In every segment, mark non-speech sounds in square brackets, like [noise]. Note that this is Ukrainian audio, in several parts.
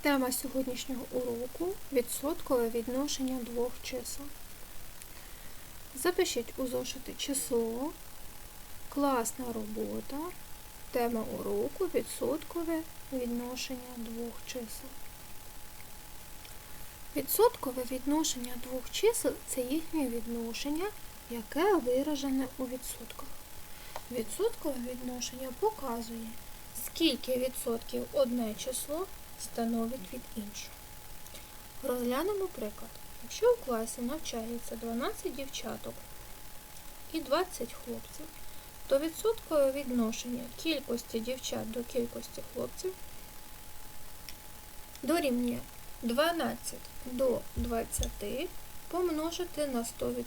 Тема сьогоднішнього уроку відсоткове відношення двох чисел. Запишіть у зошити число, класна робота, тема уроку відсоткове відношення двох чисел. Відсоткове відношення двох чисел це їхнє відношення, яке виражене у відсотках. Відсоткове відношення показує, скільки відсотків одне число становить від іншого. Розглянемо приклад. Якщо в класі навчається 12 дівчаток і 20 хлопців, то відсоткове відношення кількості дівчат до кількості хлопців дорівнює 12 до 20 помножити на 100%.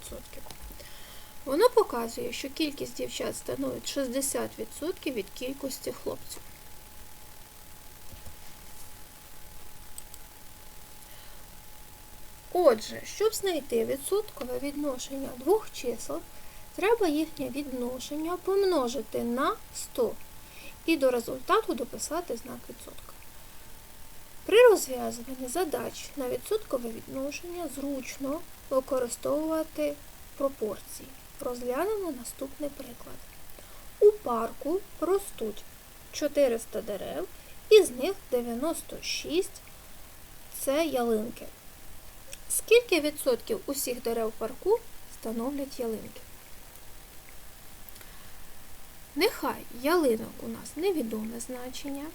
Воно показує, що кількість дівчат становить 60% від кількості хлопців. Отже, щоб знайти відсоткове відношення двох чисел, треба їхнє відношення помножити на 100 і до результату дописати знак відсотка. При розв'язуванні задач на відсоткове відношення зручно використовувати пропорції. Розглянемо наступний приклад. У парку ростуть 400 дерев, із них 96 це ялинки. Скільки відсотків усіх дерев парку становлять ялинки? Нехай ялинок у нас невідоме значення.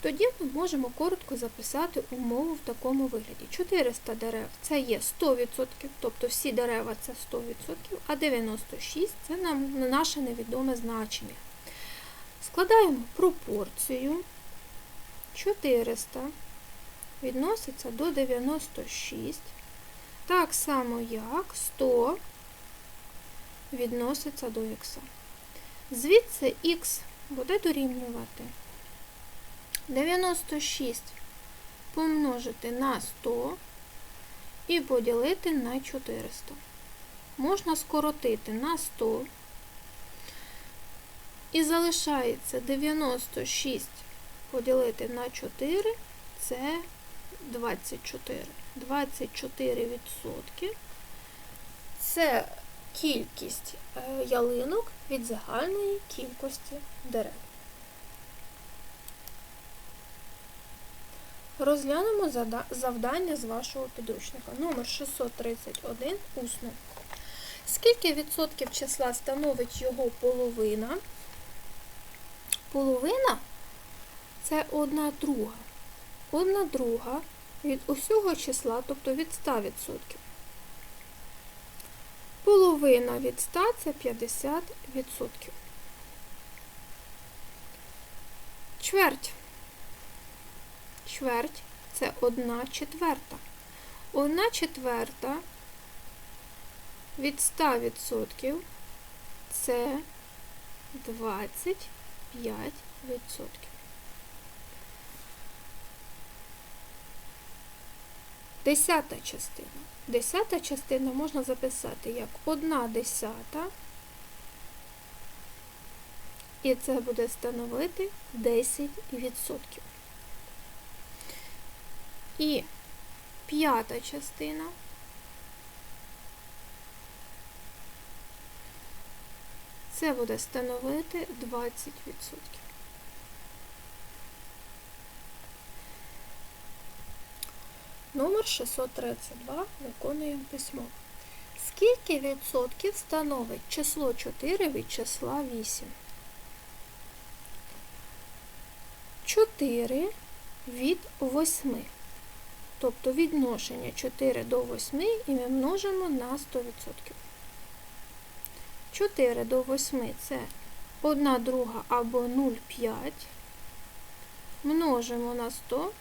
Тоді ми можемо коротко записати умову в такому вигляді. 400 дерев це є 100%, тобто всі дерева це 100%, а 96 це нам наше невідоме значення. Складаємо пропорцію 400 відноситься до 96, так само як 100 відноситься до х. Звідси х буде дорівнювати 96 помножити на 100 і поділити на 400. Можна скоротити на 100 і залишається 96 поділити на 4 це 24. 24 відсотки це кількість ялинок від загальної кількості дерев. Розглянемо завдання з вашого підручника. Номер 631 усно. Скільки відсотків числа становить його половина? Половина це одна друга. Одна друга від усього числа, тобто від 100%. Половина від 100 це 50%. Чверть. Чверть це 1 четверта. 1 четверта від 100% це 25%. Десята частина. Десята частина можна записати як одна десята, і це буде становити 10%. І п'ята частина це буде становити 20%. Номер 632 виконуємо письмо. Скільки відсотків становить число 4 від числа 8? 4 від 8. Тобто відношення 4 до 8 і ми множимо на 100%. 4 до 8 це 1 друга або 0,5. Множимо на 100.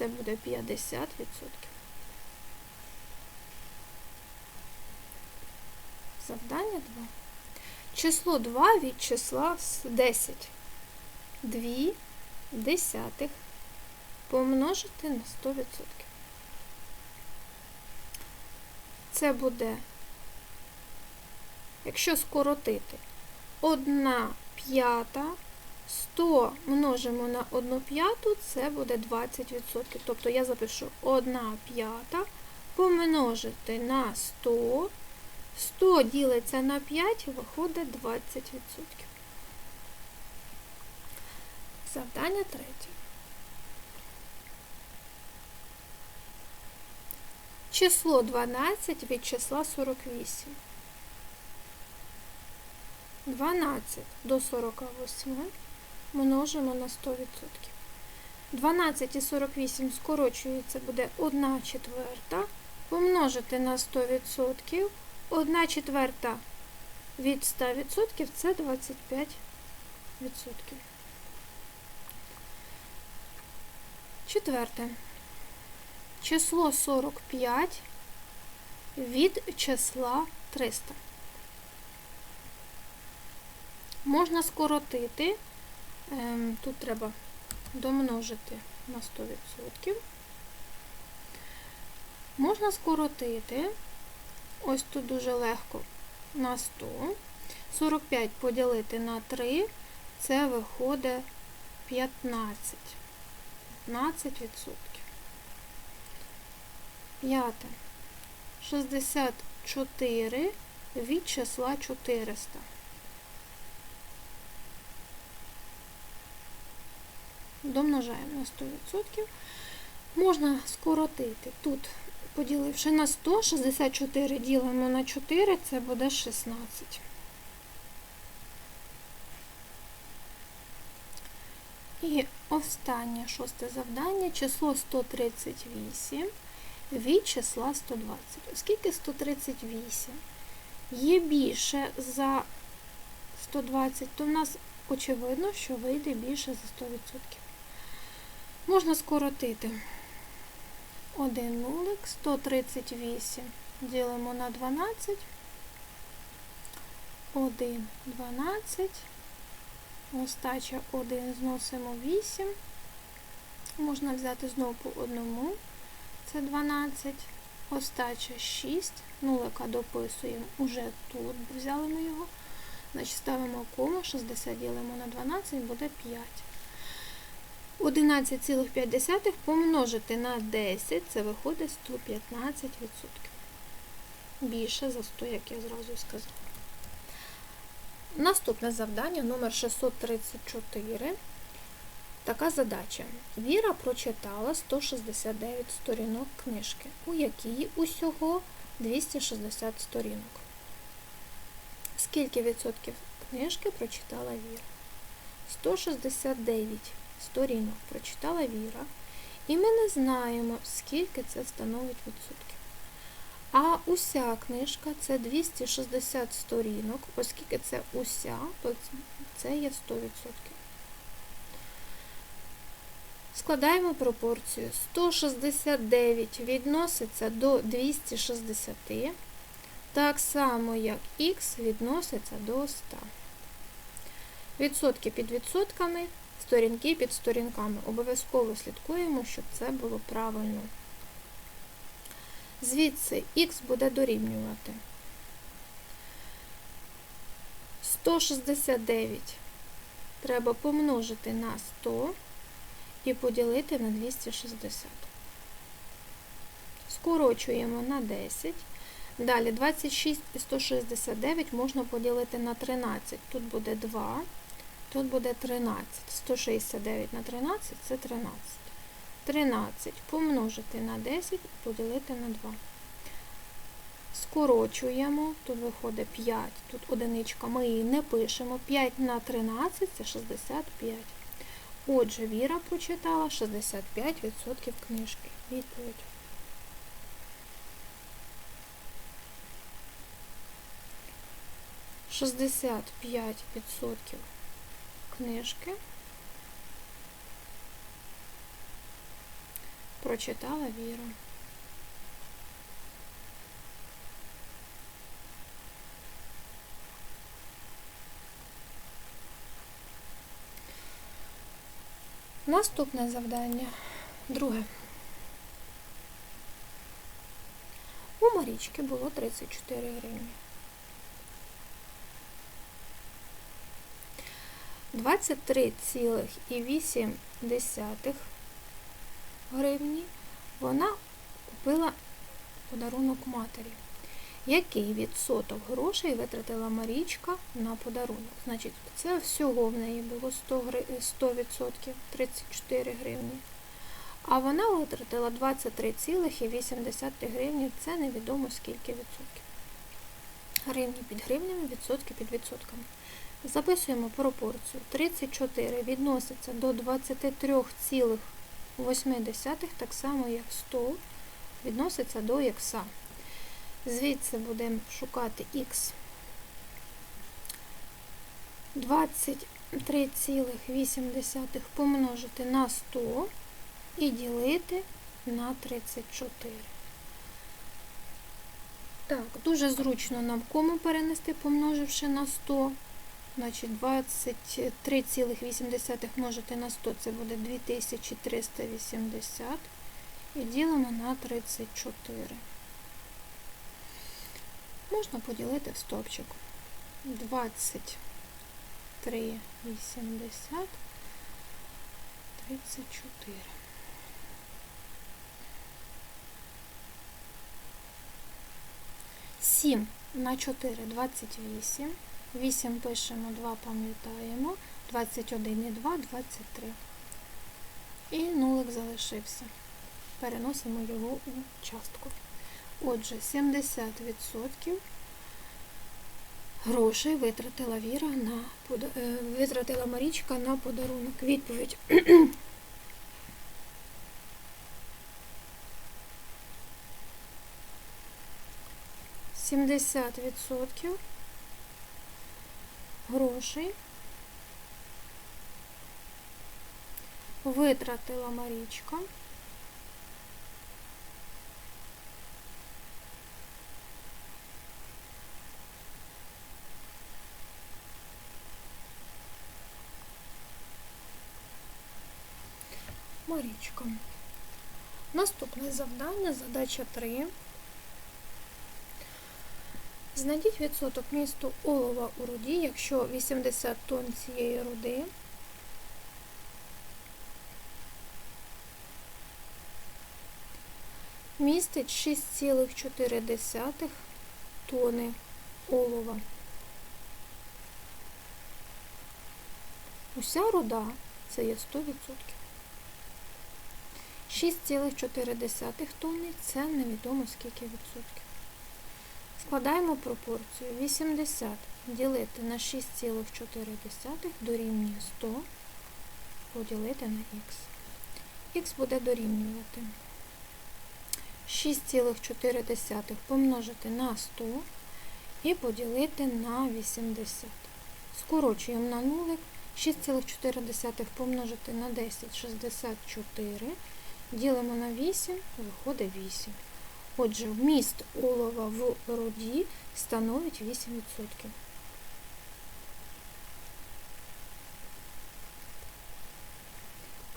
Це буде 50%. Завдання 2. Число 2 від числа 10. 2 десятих помножити на 100%. Це буде, якщо скоротити, 1 п'ята 100 множимо на 1 п'яту, це буде 20%. Тобто я запишу 1 п'ята помножити на 100. 100 ділиться на 5 і виходить 20%. Завдання третє. Число 12 від числа 48. 12 до 48 множимо на 100%. 12 і 48 скорочується, буде 1 четверта. Помножити на 100%. 1 четверта від 100% це 25%. Четверте. Число 45 від числа 300. Можна скоротити, тут треба домножити на 100%. Можна скоротити, ось тут дуже легко, на 100. 45 поділити на 3, це виходить 15. 15%. П'яте. 64 від числа 400. Домножаємо на 100%. Можна скоротити. Тут, поділивши на 100, 64 ділимо на 4, це буде 16. І останнє шосте завдання число 138 від числа 120. Оскільки 138 є більше за 120, то в нас очевидно, що вийде більше за 100%. Можна скоротити. 1 нулик, 138 ділимо на 12, 1, 12, остача 1 зносимо 8, можна взяти знову по одному, це 12, остача 6, нулика дописуємо, уже тут взяли ми його, значить ставимо кому, 60 ділимо на 12, буде 5. 11,5 помножити на 10, це виходить 115%. Більше за 100, як я зразу сказала. Наступне завдання номер 634. Така задача. Віра прочитала 169 сторінок книжки, у якій усього 260 сторінок. Скільки відсотків книжки прочитала Віра? 169 сторінок прочитала Віра, і ми не знаємо, скільки це становить відсотків. А уся книжка це 260 сторінок, оскільки це уся, то це є 100%. Складаємо пропорцію. 169 відноситься до 260, так само як х відноситься до 100. Відсотки під відсотками, сторінки під сторінками. Обов'язково слідкуємо, щоб це було правильно. Звідси х буде дорівнювати 169 треба помножити на 100 і поділити на 260. Скорочуємо на 10. Далі 26 і 169 можна поділити на 13. Тут буде 2, тут буде 13. 169 на 13 це 13. 13 помножити на 10 і поділити на 2. Скорочуємо, тут виходить 5, тут одиничка, ми її не пишемо. 5 на 13 це 65. Отже, Віра прочитала 65% книжки. Відповідь. Шістдесят п'ять відсотків книжки прочитала Віра. Наступне завдання. Друге. У Марічки було 34 гривні. 23,8 гривні вона купила подарунок матері. Який відсоток грошей витратила Марічка на подарунок? Значить, це всього в неї було 100%, гри- 100% 34 гривні. А вона витратила 23,8 гривні. Це невідомо скільки відсотків. Гривні під гривнями, відсотки під відсотками. Записуємо пропорцію. 34 відноситься до 23,8, так само як 100 відноситься до х. Звідси будемо шукати х. 23,8 помножити на 100 і ділити на 34. Так, дуже зручно нам кому перенести, помноживши на 100. Значить, 23,8 множити на 100 це буде 2380. І ділимо на 34. Можна поділити в стопчик. 23,80, 34. Сім на 4 – 28. 8 пишемо, 2 пам'ятаємо. 21 і 2 – 23. І нулик залишився. Переносимо його у частку. Отже, 70% грошей витратила Віра на е, витратила Марічка на подарунок. Відповідь. Сімдесят відсотків грошей витратила Марічка Марічка. Наступне завдання, задача 3. Знайдіть відсоток місту олова у руді, якщо 80 тонн цієї руди містить 6,4 тони олова. Уся руда це є 100%. 6,4 тонни це невідомо скільки відсотків. Складаємо пропорцію 80 ділити на 6,4 дорівнює 100 поділити на х. Х буде дорівнювати 6,4 помножити на 100 і поділити на 80. Скорочуємо на нулик. 6,4 помножити на 10 64. Ділимо на 8, виходить 8. Отже, вміст олова в руді становить 8%.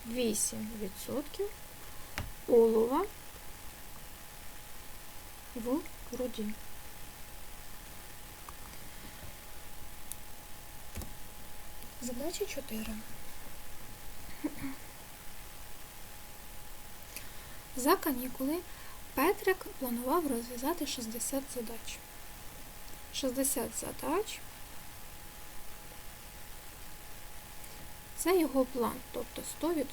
Вісім відсотків олова в руді. Задача 4. За канікули Петрик планував розв'язати 60 задач. 60 задач це його план, тобто 100%.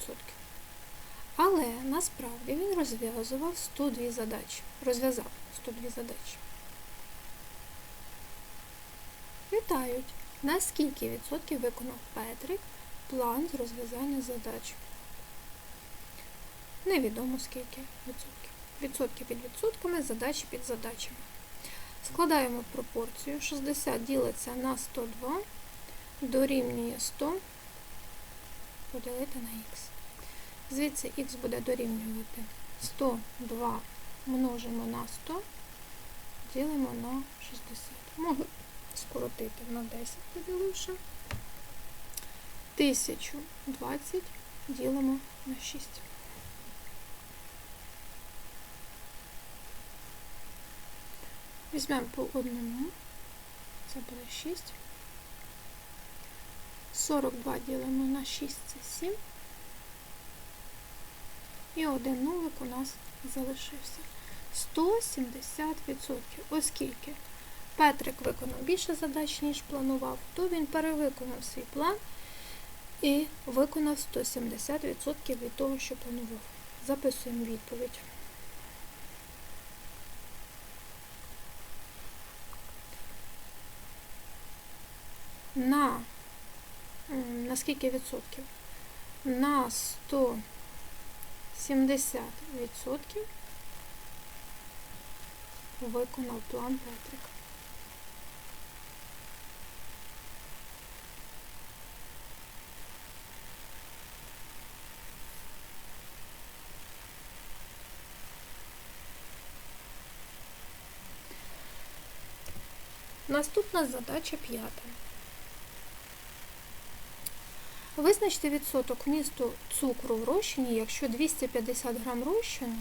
Але насправді він розв'язував 102 задачі. Розв'язав 102 задачі. Вітають! На скільки відсотків виконав Петрик план з розв'язання задач? Невідомо скільки відсотків. Відсотки під відсотками, задачі під задачами. Складаємо пропорцію. 60 ділиться на 102, дорівнює 100 поділити на х. Звідси х буде дорівнювати 102 множимо на 100, ділимо на 60. Можу скоротити на 10, поділивши. 1020 ділимо на 6. Візьмемо по одному. Це буде 6. 42 ділимо на 6 це 7. І один нулик у нас залишився. 170%. Оскільки Петрик виконав більше задач, ніж планував, то він перевиконав свій план і виконав 170% від того, що планував. Записуємо відповідь. На на скільки відсотків? На 170 відсотків виконав план Петрик. Наступна задача п'ята. Визначте відсоток вмісту цукру в розчині, якщо 250 грам розчину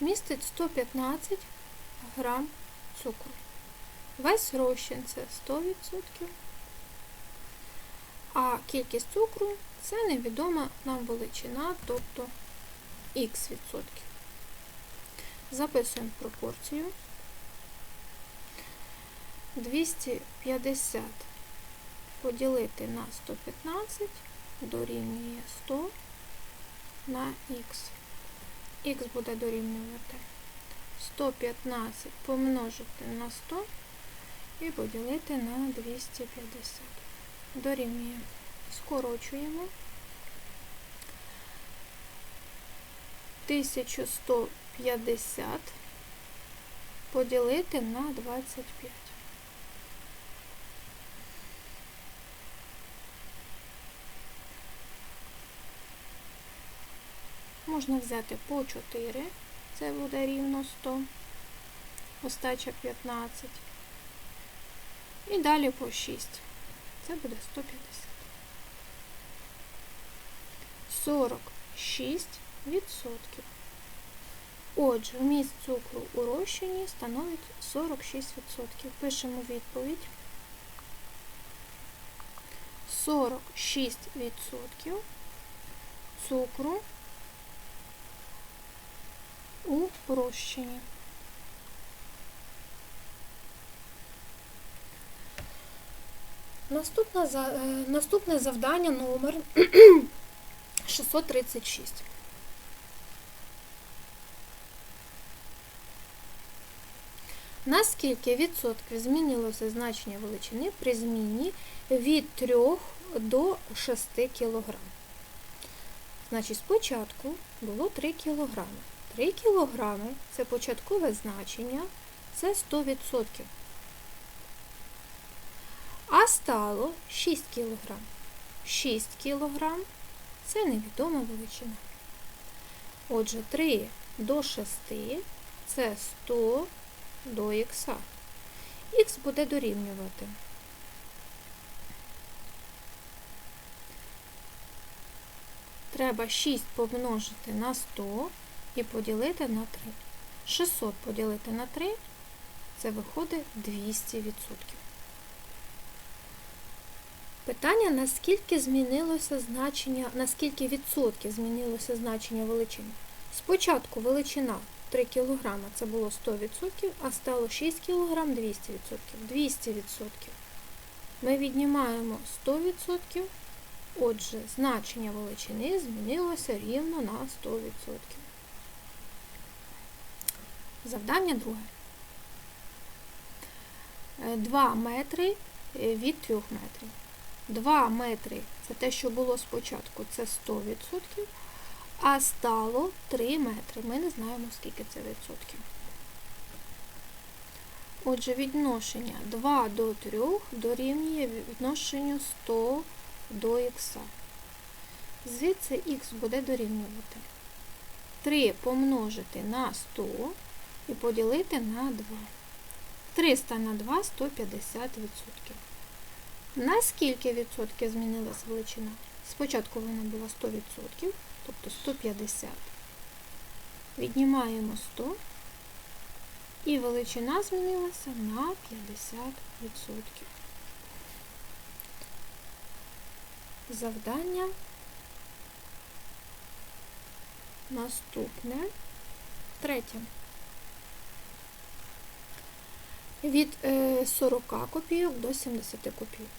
містить 115 грам цукру. Весь розчин це 100%, а кількість цукру це невідома нам величина, тобто х відсотків. Записуємо пропорцію. 250 поділити на 115 дорівнює 100 на х. х буде дорівнювати 115 помножити на 100 і поділити на 250. Дорівнює. Скорочуємо. 1150 поділити на 25. Можна взяти по 4, це буде рівно 100, остача 15. І далі по 6. Це буде 150. 46 відсотків. Отже, вміст цукру у розчині становить 46%. Пишемо відповідь. 46% цукру у розчині. Е, наступне завдання номер [clears throat] 636. Наскільки відсотків змінилося значення величини при зміні від 3 до 6 кг? Значить, спочатку було 3 кг. 3 кг це початкове значення, це 100%. А стало 6 кг. 6 кг це невідома величина. Отже, 3 до 6 це 100 до х. Х буде дорівнювати. Треба 6 помножити на 100 і поділити на 3. 600 поділити на 3 це виходить 200%. Питання, наскільки змінилося значення, наскільки відсотків змінилося значення величини. Спочатку величина 3 кг це було 100%, а стало 6 кг 200%. 200%. Ми віднімаємо 100%, отже, значення величини змінилося рівно на 100%. Завдання друге. 2 метри е, від 3 метрів. 2 метри це те, що було спочатку, це 100%, а стало 3 метри. Ми не знаємо, скільки це відсотків. Отже, відношення 2 до 3 дорівнює відношенню 100 до х. Звідси х буде дорівнювати 3 помножити на 100 і поділити на 2. 300 на 2 – 150 відсотків. На скільки відсотків змінилася величина? Спочатку вона була 100 відсотків, тобто 150. Віднімаємо 100 і величина змінилася на 50 відсотків. завдання наступне. Третє. Від е, 40 копійок до 70 копійок.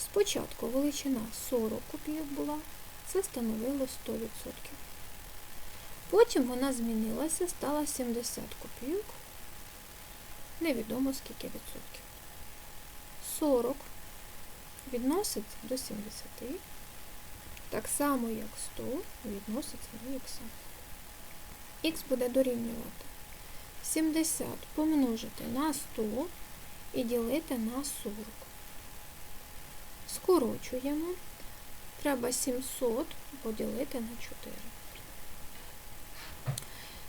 Спочатку величина 40 копійок була, це становило 100%. Потім вона змінилася, стала 70 копійок. Невідомо скільки відсотків. 40 відноситься до 70, так само як 100 відноситься до х. Х буде дорівнювати 70 помножити на 100 і ділити на 40. Скорочуємо. Треба 700 поділити на 4.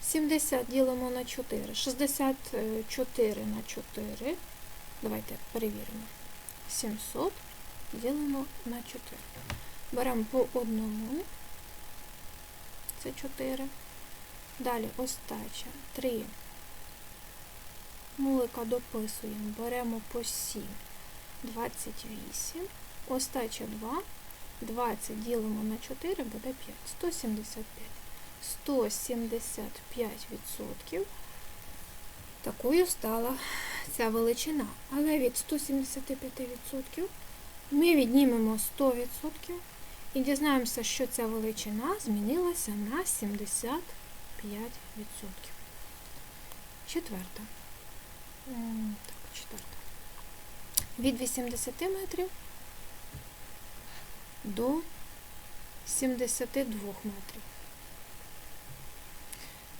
70 ділимо на 4. 64 на 4. Давайте перевіримо. 700 ділимо на 4. Беремо по одному. Це 4. Далі остача 3. Нулика дописуємо. Беремо по 7. 28. Остача 2. 20 ділимо на 4 буде 5. 175. 175% такою стала ця величина. Але від 175% ми віднімемо 100% і дізнаємося, що ця величина змінилася на 75%. Четверта. Так, четверта. Від 80 метрів до 72 метрів.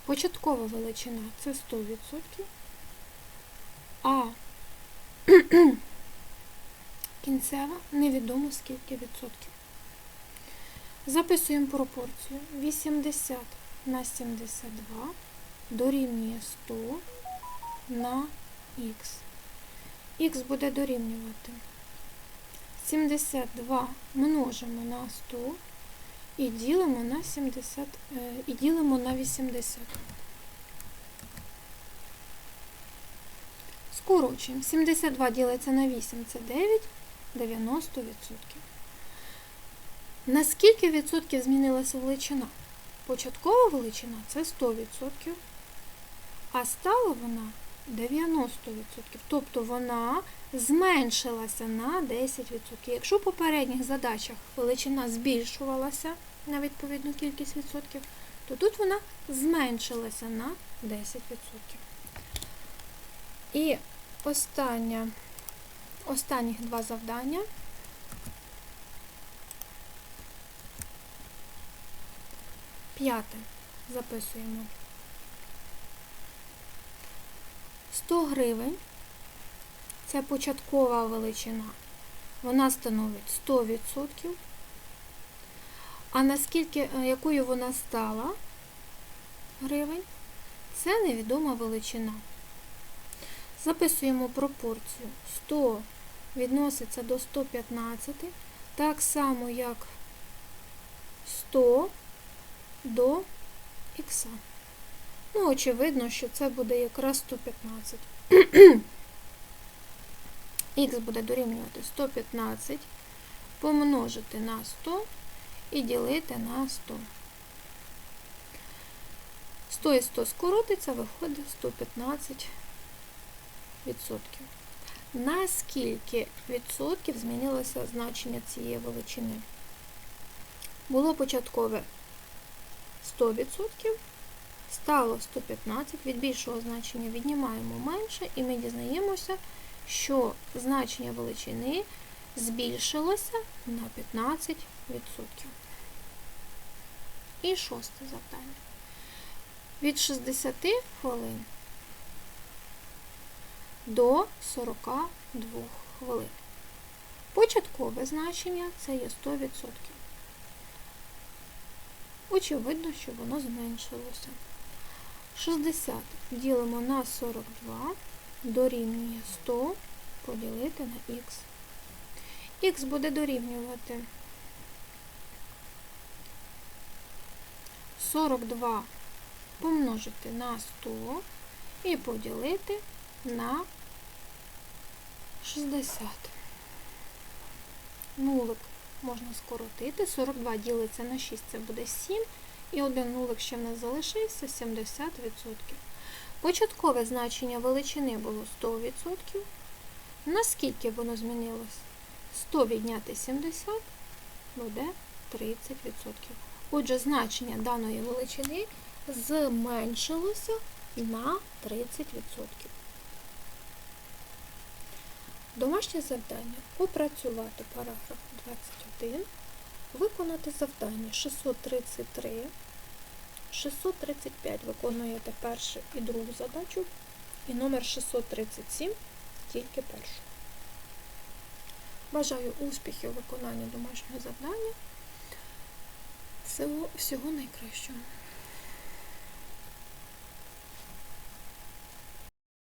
Початкова величина це 100%, а [clears throat] кінцева невідомо скільки відсотків. Записуємо пропорцію 80 на 72 дорівнює 100 на х. Х буде дорівнювати 72 множимо на 100 і ділимо на 70, е, і ділимо на 80. Скорочуємо. 72 ділиться на 8, це 9, 90 відсотків. На скільки відсотків змінилася величина? Початкова величина це 100 відсотків, а стала вона 90 відсотків. Тобто вона зменшилася на 10%. Якщо в попередніх задачах величина збільшувалася на відповідну кількість відсотків, то тут вона зменшилася на 10%. І остання, останніх два завдання. П'яте. Записуємо. 100 гривень це початкова величина. Вона становить 100%. А наскільки, е, якою вона стала гривень, це невідома величина. Записуємо пропорцію 100 відноситься до 115, так само як 100 до х. Ну, очевидно, що це буде якраз 115. [clears throat] Х буде дорівнювати 115 помножити на 100 і ділити на 100. 100 і 100 скоротиться, виходить 115 відсотків. На скільки відсотків змінилося значення цієї величини? Було початкове 100%, стало 115, від більшого значення віднімаємо менше, і ми дізнаємося, що значення величини збільшилося на 15%. І шосте завдання. Від 60 хвилин до 42 хвилин. Початкове значення це є 100%. Очевидно, що воно зменшилося. 60 ділимо на 42 дорівнює 100 поділити на х. Х буде дорівнювати 42 помножити на 100 і поділити на 60. Нулик можна скоротити. 42 ділиться на 6, це буде 7. І один нулик ще в нас залишився 70%. Початкове значення величини було 100%. Наскільки воно змінилось? 100 відняти 70 буде 30%. Отже, значення даної величини зменшилося на 30%. Домашнє завдання опрацювати параграф 21, виконати завдання 633, 635 виконуєте першу і другу задачу, і номер 637 тільки першу. Бажаю успіхів у виконанні домашнього завдання. Всього, всього найкращого.